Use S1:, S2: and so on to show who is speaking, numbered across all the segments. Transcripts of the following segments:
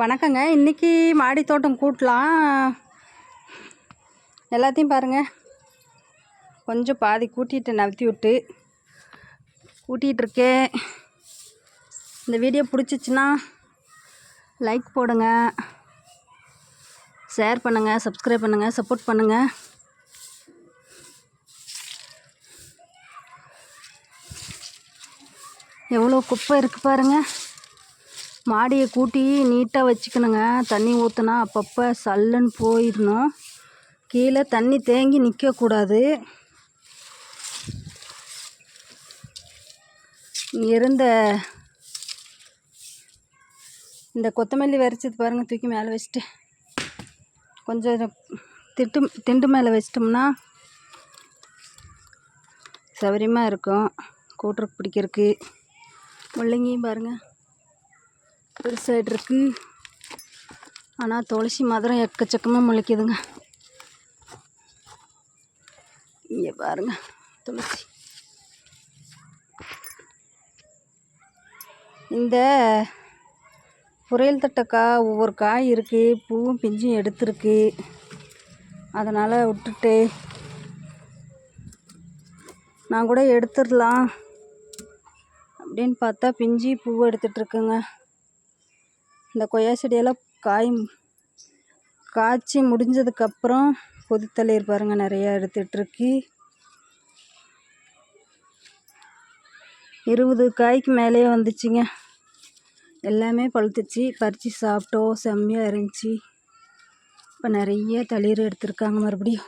S1: வணக்கங்க. இன்றைக்கி மாடி தோட்டம் கூட்டலாம். எல்லாத்தையும் பாருங்கள் கொஞ்சம் பாதி கூட்டிகிட்டு நவுத்தி விட்டு கூட்டிகிட்ருக்கேன் இந்த வீடியோ பிடிச்சிச்சின்னா லைக் போடுங்க. ஷேர் பண்ணுங்கள் சப்ஸ்கிரைப் பண்ணுங்கள் சப்போர்ட் பண்ணுங்கள் எவ்வளோ குப்பை இருக்குது பாருங்கள் மாடியை கூட்டி நீட்டாக வச்சுக்கணுங்க. தண்ணி ஊற்றுனா அப்பப்போ சல்லுன்னு போயிடணும். கீழே தண்ணி தேங்கி நிற்கக்கூடாது இருந்த இந்த கொத்தமல்லி விரைச்சது பாருங்கள் தூக்கி மேலே வச்சுட்டு. கொஞ்சம் திட்டு திண்டு மேலே வச்சிட்டோம்னா சௌகரியமாக இருக்கும். கூட்டுறக்கு பிடிக்கிறதுக்கு முள்ளங்கியும் பாருங்கள் பெருசாகிட்டு இருக்கு ஆனால் துளசி மதுரம் எக்கச்சக்கமாக முளைக்குதுங்க. இங்கே பாருங்க துளசி. இந்த புரையல் தட்டைக்காய் ஒவ்வொரு காய் இருக்குது பூவும் பிஞ்சும் எடுத்துருக்கு. அதனால் விட்டுட்டு நான் கூட எடுத்துடலாம் அப்படின்னு பார்த்தா பிஞ்சு பூ எடுத்துகிட்ருக்குங்க இந்த கொய்யா செடியெல்லாம் காய் காய்ச்சி முடிஞ்சதுக்கப்புறம் கொதித்தளிர் பாருங்கள் நிறையா எடுத்துட்ருக்கு இருபது காய்க்கு மேலேயே வந்துச்சுங்க. எல்லாமே பழுத்துச்சு. பறித்து சாப்பிட்டோம். செம்மையாக இருந்துச்சு. இப்போ நிறைய தளிர் எடுத்திருக்காங்க மறுபடியும்.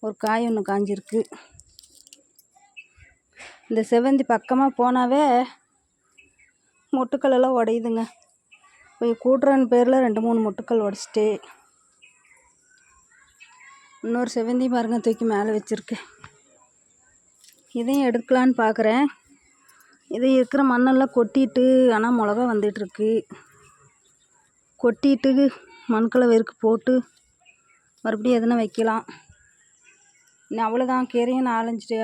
S1: ஒரு காய் ஒன்று காஞ்சிருக்கு. இந்த செவ்வந்தி பக்கமாக போனாவே மொட்டுக்கள் எல்லாம் உடையுதுங்க. போய் கூட்டுறன்னு பேரில் ரெண்டு மூணு மொட்டுக்கள் உடச்சிட்டு. இன்னொரு செவ்வந்தி பாருங்க தூக்கி மேலே வச்சுருக்கேன் இதையும் எடுக்கலான்னு பார்க்குறேன். இது இருக்கிற மண்ணெல்லாம் கொட்டிட்டு ஆனால் மிளகா வந்துட்டுருக்கு. கொட்டிட்டு மண்களை வெறுக்கு போட்டு மறுபடியும் எதுனா வைக்கலாம். இன்னும் அவ்வளோதான் கீரையும் நாலஞ்சு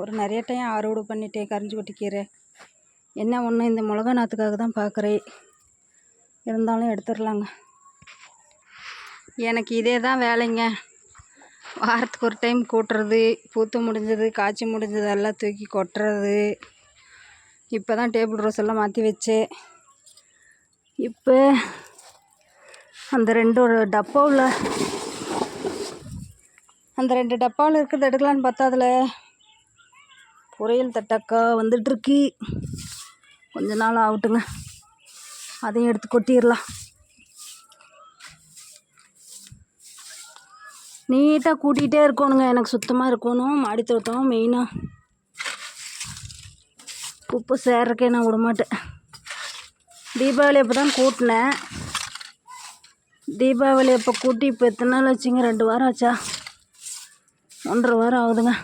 S1: ஒரு நிறைய டைம் அறுவடை பண்ணிட்டேன் கரிஞ்சு கொட்டி கீரை. என்ன ஒன்று இந்த மிளகா நாற்றுக்காக தான் பார்க்குறேன் இருந்தாலும் எடுத்துடலாங்க எனக்கு இதே தான் வேலைங்க. வாரத்துக்கு ஒரு டைம் கூட்டுறது பூத்து முடிஞ்சது காய்ச்சி முடிஞ்சது எல்லாம் தூக்கி கொட்டுறது. இப்போ தான் டேபிள் ரோஸ் எல்லாம் மாற்றி வச்சேன் இப்போ அந்த ரெண்டு ஒரு டப்பாவில் அந்த ரெண்டு டப்பாவில் இருக்கிறது எடுக்கலான்னு பார்த்தா அதில் பொரியல் தட்டக்கா வந்துட்டுருக்கு. கொஞ்ச நாள் ஆகட்டுங்க. அதையும் எடுத்து கொட்டிடலாம். நீட்டாக கூட்டிகிட்டே இருக்கணுங்க. எனக்கு சுத்தமாக இருக்கணும். மாடி தோட்டம் மெயினாக குப்பை சேர்றக்கே நான் விடமாட்டேன். தீபாவளி அப்போ தான் கூட்டினேன். தீபாவளி அப்போ கூட்டி இப்போ எத்தனை நாள் வச்சுங்க ரெண்டு வாரம் ஆச்சா? ஒன்றரை வாரம் ஆகுதுங்க.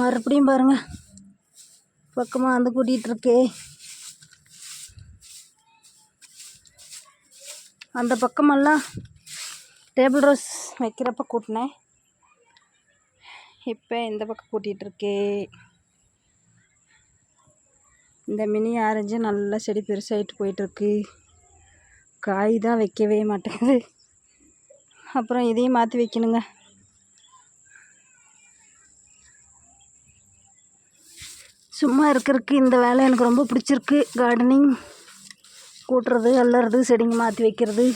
S1: மறுபடியும் பாருங்கள் பக்கமாக வந்து கூட்டிகிட்ருக்கே அந்த பக்கமெல்லாம் டேபிள் ரோஸ் வைக்கிறப்ப கூட்டினேன். இப்போ இந்த பக்கம் கூட்டிகிட்ருக்கே இந்த மினி ஆரஞ்சு நல்லா செடி பெருசாகிட்டு போயிட்டுருக்கு. காய் தான் வைக்கவே மாட்டேங்குது. அப்புறம் இதையும் மாற்றி வைக்கணுங்க. சும்மா இருக்கிறதுக்கு இந்த வேலை எனக்கு ரொம்ப பிடிச்சிருக்கு. கார்டனிங் கூட்டுறது அள்ளறது செடிங்க மாற்றி வைக்கிறது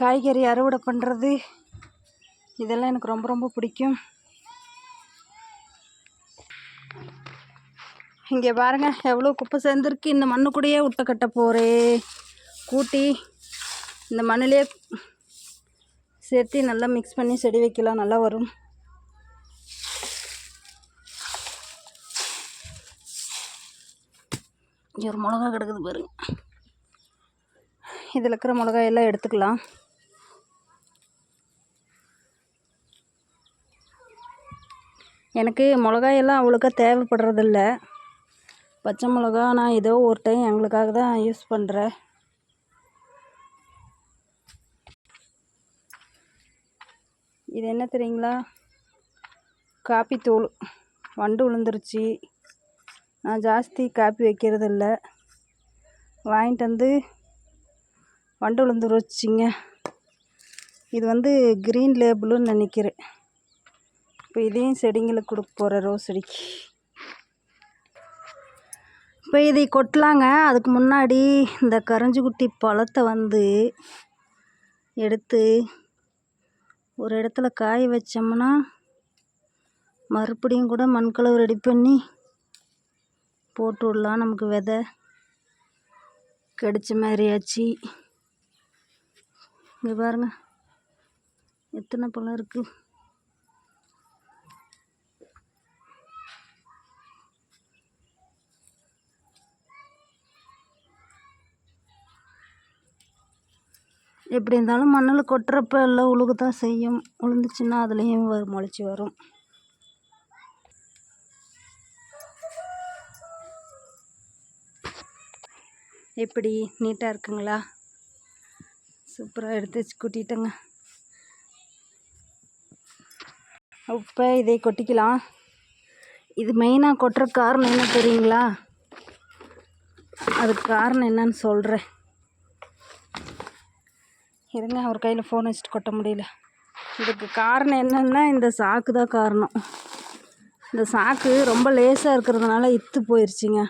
S1: காய்கறி அறுவடை பண்ணுறது இதெல்லாம் எனக்கு ரொம்ப ரொம்ப பிடிக்கும். இங்கே பாருங்கள் எவ்வளோ குப்பை சேர்ந்துருக்கு. இந்த மண்ணுக்குடையே உட்டை விட்ட கட்ட போகிறே கூட்டி இந்த மண்ணிலே சேர்த்து நல்லா மிக்ஸ் பண்ணி செடி வைக்கலாம் நல்லா வரும். இங்கே ஒரு மிளகா கிடக்குது பாருங்க இதில் இருக்கிற மிளகாயெல்லாம் எடுத்துக்கலாம். எனக்கு மிளகாயெல்லாம் அவ்வளோக்கா தேவைப்படுறதில்ல. பச்சை மிளகா நான் ஏதோ ஒரு டைம் எங்களுக்காக தான் யூஸ் பண்ணுறேன் இது என்ன தெரியுங்களா? காப்பித்தூள். வண்டு விழுந்துருச்சு நான் ஜாஸ்தி காப்பி வைக்கிறது இல்லை வாங்கிட்டு வந்து வண்டு விழுந்து வச்சிங்க. இது வந்து க்ரீன் லேபிள்னு நினைக்கிறேன். இப்போ இதையும் செடிங்களுக்கு கொடுக்க போகிறேன் ரோஸ் செடிக்கு. இப்போ இதை கொட்டலாங்க. அதுக்கு முன்னாடி இந்த கரஞ்சிக்குட்டி பழத்தை வந்து எடுத்து ஒரு இடத்துல காய வச்சோம்னா மறுபடியும் கூட மண்கலவு ரெடி பண்ணி போட்டு விடலாம். நமக்கு விதை கிடைச்ச மாதிரியாச்சு இங்கே பாருங்க. எத்தனை பழம் இருக்குது எப்படி இருந்தாலும் மண்ணில் கொட்டுறப்ப எல்லாம் உழுக தான் செய்யும். உளுந்துச்சுன்னா அதுலேயும் முளைச்சி வரும். எப்படி? நீட்டாக இருக்குங்களா? சூப்பராக எடுத்து வச்சு கொட்டிட்டேங்க. இப்போ இதை கொட்டிக்கலாம். இது மெயினாக கொட்டுற காரணம் என்ன தெரியுங்களா? அதுக்கு காரணம் என்னன்னு சொல்கிறேன் இருங்க அவர் கையில் ஃபோன் வச்சுட்டு கொட்ட முடியல. இதுக்கு காரணம் என்னன்னா இந்த சாக்கு தான் காரணம். இந்த சாக்கு ரொம்ப லேசாக இருக்கிறதுனால இத்து போயிடுச்சிங்க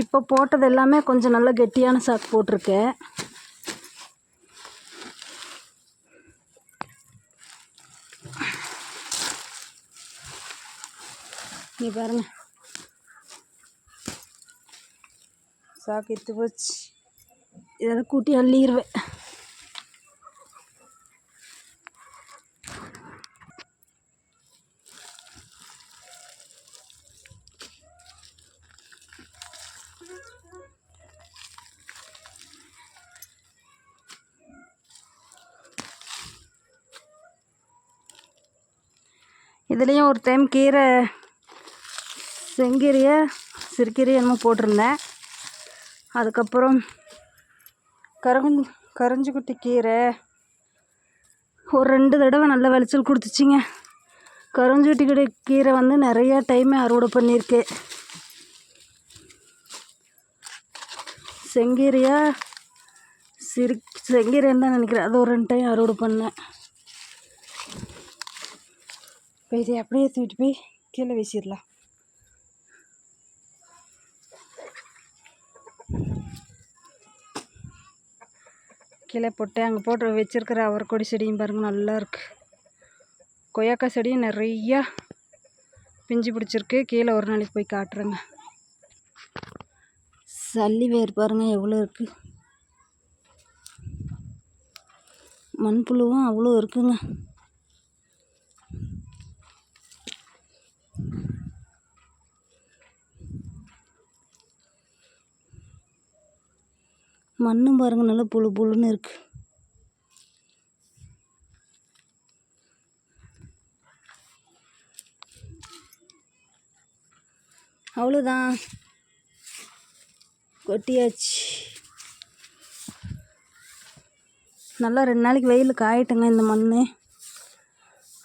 S1: இப்போ போட்டது எல்லாமே கொஞ்சம் நல்ல கெட்டியான சாக்கு போட்டிருக்கேன் நீ பாருங்க. சாக்கு இத்து போச்சு. இதெல்லாம் கூட்டி அள்ளிடுவேன் அதுலேயும் ஒரு டைம் கீரை செங்கீரையை சிறுகீரை என்னமோ போட்டிருந்தேன். அதுக்கப்புறம் கரஞ்சு கரைஞ்சிக்குட்டி கீரை. ஒரு ரெண்டு தடவை நல்ல விளைச்சல் கொடுத்துச்சிங்க. கரைஞ்சிக்குட்டி கடை கீரை வந்து நிறையா டைமே அறுவடை பண்ணியிருக்கேன் செங்கீரையாக சிறு செங்கீரைன்னு தான் நினைக்கிறேன். அது ஒரு ரெண்டு டைம் அறுவடை பண்ணேன். இப்போ இதை அப்படியே தூக்கிட்டு போய் கீழே வீசிடலாம். கீழே போட்டு அங்கே போட்டு வச்சிருக்கிற அவரைக்கொடி செடியும் பாருங்கள் நல்லா இருக்குது கொய்யாக்காய் செடியும் நிறையா பிஞ்சு பிடிச்சிருக்கு. கீழே ஒரு நாளைக்கு போய் காட்டுறேங்க. சல்லி வேர் பாருங்கள் எவ்வளோ இருக்குது மண்புழுவும் அவ்வளோ இருக்குங்க. மண்ணும் பாருங்கள் நல்லா புழு புழுன்னு இருக்குது அவ்வளோதான் கொட்டியாச்சு. நல்லா ரெண்டு நாளைக்கு வெயில் காயட்டுங்க இந்த மண்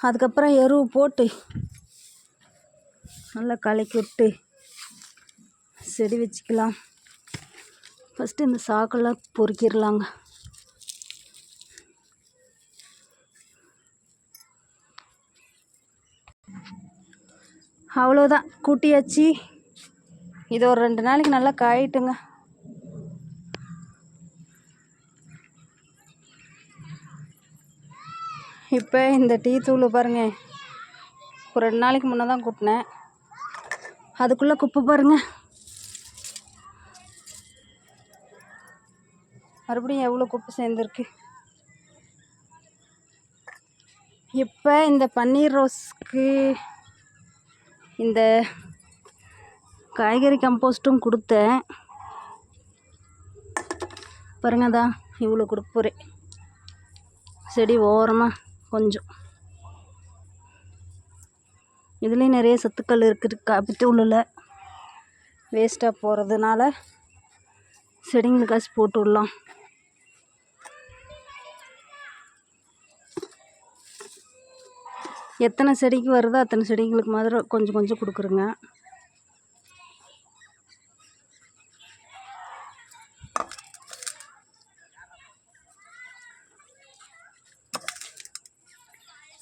S1: அதுக்கப்புறம் எருவு போட்டு நல்லா கலக்கி விட்டு செடி வச்சுக்கலாம். ஃபஸ்ட்டு இந்த சாக்கெல்லாம் பொறுக்கிடலாங்க. அவ்வளோதான். கூட்டியாச்சு. இது ஒரு ரெண்டு நாளைக்கு நல்லா காயிட்டுங்க. இப்போ இந்த டீ தூள் பாருங்க. ஒரு ரெண்டு நாளைக்கு முன்னே தான் கூட்டினேன். அதுக்குள்ளே குப்பை பாருங்கள் மறுபடியும் எவ்வளோ குப்பை சேர்ந்துருக்கு? இப்போ இந்த பன்னீர் ரோஸ்க்கு இந்த காய்கறி கம்போஸ்ட்டும் கொடுத்தேன். பாருங்க தான் இவ்வளோ கொடுக்க செடி ஓரமாக கொஞ்சம். இதுலேயும் நிறைய சத்துக்கள் இருக்குது காப்பி தூளில் வேஸ்ட்டாக போகிறதுனால செடிங்களுக்காச்சும் போட்டு விடலாம். எத்தனை செடிக்கு வருதோ அத்தனை செடிங்களுக்கு மாதிரி கொஞ்சம் கொஞ்சம் கொடுக்குறேங்க.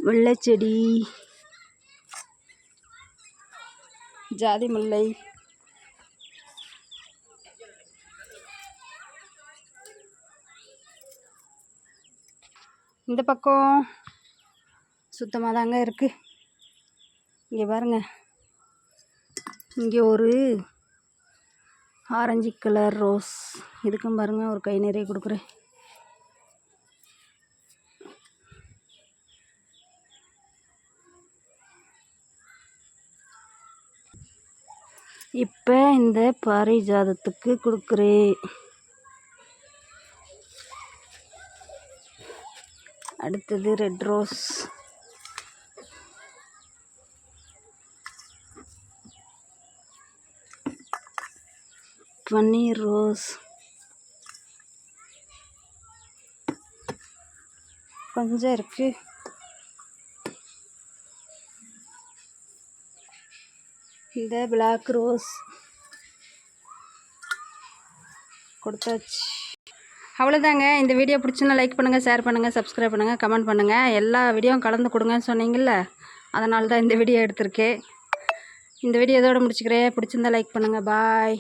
S1: வெள்ளைச்செடி. ஜாதி முல்லை. இந்த பக்கம் சுத்தமாக தாங்க இருக்குது இங்கே பாருங்க. இங்கே ஒரு ஆரஞ்சு கலர் ரோஸ். இதுக்கும் பாருங்கள் ஒரு கை நிறைய கொடுக்குறேன். இப்போ இந்த பாரிஜாதத்துக்கு கொடுக்குறேன். அடுத்தது ரெட் ரோஸ். பன்னீர் ரோஸ். கொஞ்சம் இருக்குது இந்த பிளாக் ரோஸ் கொடுத்தாச்சு. அவ்வளோதாங்க இந்த வீடியோ பிடிச்சுன்னா லைக் பண்ணுங்கள் ஷேர் பண்ணுங்கள் சப்ஸ்கிரைப் பண்ணுங்கள் கமெண்ட் பண்ணுங்கள் எல்லா வீடியோவும் கலந்து கொடுங்கன்னு சொன்னீங்கல்ல அதனால தான் இந்த வீடியோ எடுத்திருக்கேன். இந்த வீடியோ இதோட முடிச்சுக்கிறேன். பிடிச்சிருந்தா லைக் பண்ணுங்கள் பாய்